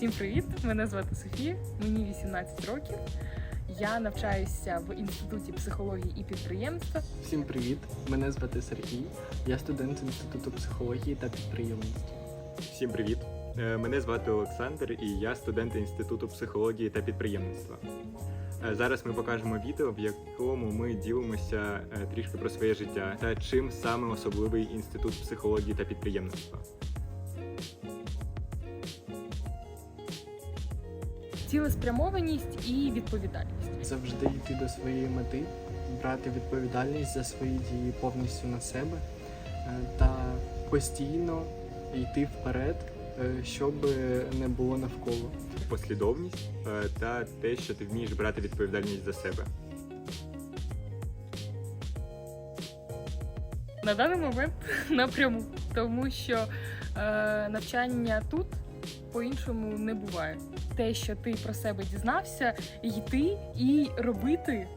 Всім привіт! Мене звати Софія, мені 18 років. Я навчаюся в інституті психології і підприємства. Всім привіт! Мене звати Сергій. Я студент інституту психології та підприємництва. Всім привіт! Е, Мене звати Олександр, і я студент Інституту психології та підприємництва. Е, Зараз ми покажемо відео, в якому ми ділимося е, трішки про своє життя та чим саме особливий інститут психології та підприємництва. Цілеспрямованість і відповідальність. Завжди йти до своєї мети, брати відповідальність за свої дії повністю на себе е, та постійно йти вперед, е, що би не було навколо. Послідовність е, та те, що ти вмієш брати відповідальність за себе. На даний момент напряму, тому що е, навчання тут по-іншому не буває. Те, що ти про себе дізнався, йти і робити,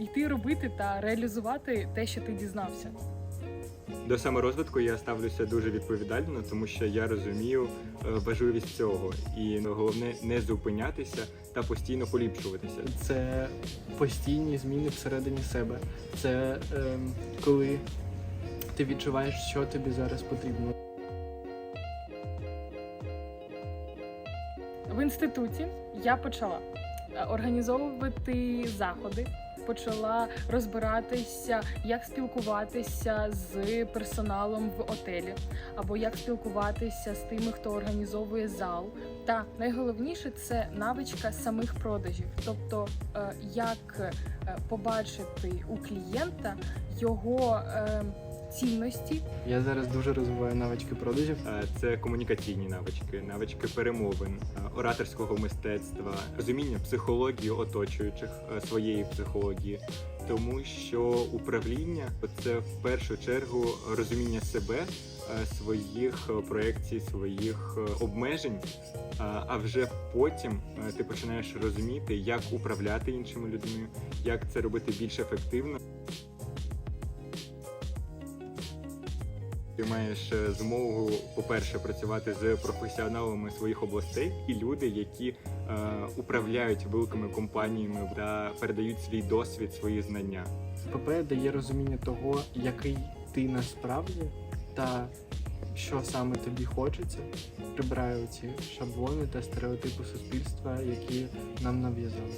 йти робити та реалізувати те, що ти дізнався. До саморозвитку я ставлюся дуже відповідально, тому що я розумію е, важливість цього, і головне не зупинятися та постійно поліпшуватися. Це постійні зміни всередині себе. Це ем, коли ти відчуваєш, що тобі зараз потрібно. Інституті я почала е, організовувати заходи, почала розбиратися, як спілкуватися з персоналом в отелі, або як спілкуватися з тими, хто організовує зал. Та найголовніше це навичка самих продажів, тобто е, як е, побачити у клієнта його цінності, Я зараз дуже розвиваю навички продажів. Це комунікаційні навички, навички перемовин, ораторського мистецтва, розуміння психології оточуючих своєї психології, тому що управління це в першу чергу розуміння себе, своїх проекцій, своїх обмежень. А вже потім ти починаєш розуміти, як управляти іншими людьми, як це робити більш ефективно. Ти маєш е, змогу, по-перше, працювати з професіоналами своїх областей і люди, які е, управляють великими компаніями та передають свій досвід, свої знання. ПП дає розуміння того, який ти насправді та що саме тобі хочеться. Прибираю ці шаблони та стереотипи суспільства, які нам нав'язали.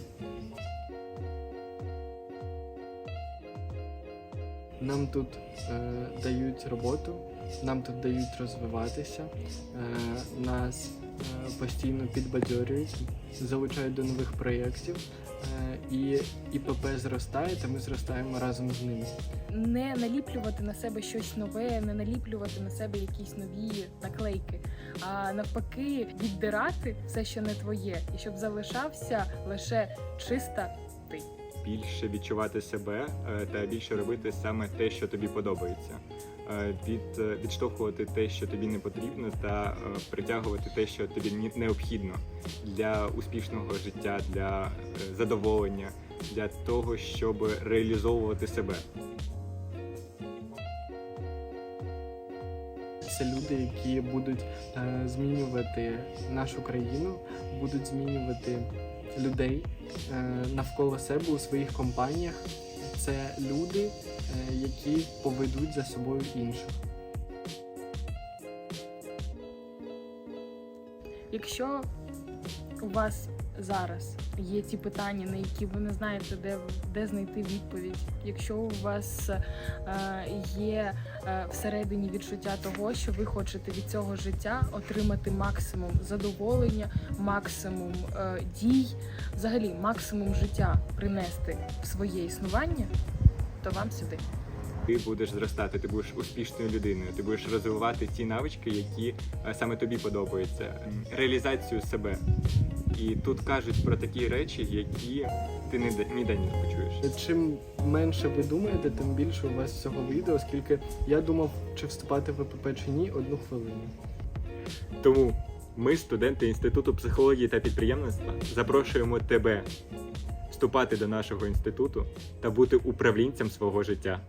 Нам тут е, дають роботу, нам тут дають розвиватися, е, нас е, постійно підбадьорюють, залучають до нових проєктів. Е, і ІПП зростає, та ми зростаємо разом з ними. не наліплювати на себе щось нове, не наліплювати на себе якісь нові наклейки, а навпаки, віддирати все, що не твоє, і щоб залишався лише чиста ти. Більше відчувати себе е, та більше робити саме те, що тобі подобається. Е, Від, е, відштовхувати те, що тобі не потрібно, та притягувати те, що тобі необхідно для успішного життя, для задоволення, для того, щоб реалізовувати себе. Це люди, які будуть змінювати нашу країну, будуть змінювати людей е, навколо себе у своїх компаніях. Це люди, е, які поведуть за собою інших. Якщо у вас зараз є ті питання, на які ви не знаєте, де, де знайти відповідь, якщо у вас е, є е, всередині відчуття того, що ви хочете від цього життя отримати максимум задоволення, максимум е, дій, взагалі максимум життя принести в своє існування, то вам сюди. Ти будеш зростати, ти будеш успішною людиною, ти будеш розвивати ті навички, які е, саме тобі подобаються, реалізацію себе. І тут кажуть про такі речі, які ти ніде ніде не почуєш. Чим менше ви думаєте, тим більше у вас цього вийде, оскільки я думав, чи вступати в ВПП чи ні, одну хвилину. Тому ми, студенти Інституту психології та підприємництва, запрошуємо тебе вступати до нашого інституту та бути управлінцем свого життя.